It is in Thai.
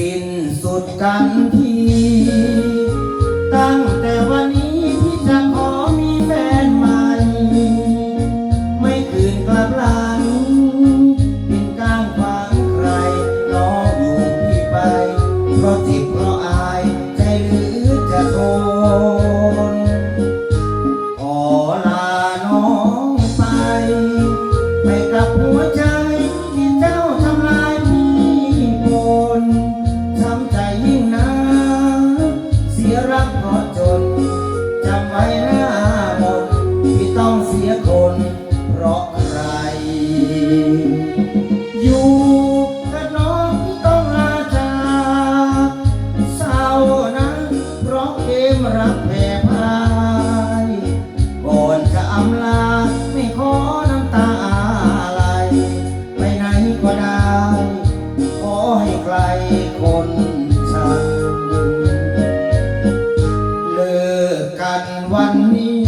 สิ้นสุดกันทีตั้งแต่วันนี้ที่จะขอมีแฟนใหม่ ไม่คืนกลับหลังเป็นก้างขวางใครน้ออยู่พี่ไป เพราะจิบเพราะอายใจหรือจะโท รักเพราะจนจำไว้หน้ามนที่ต้องเสียคนเพราะใคร อยู่กับน้องที่ต้องลาจากเศร้านะเพราะเกมรักแพ้ วันนี้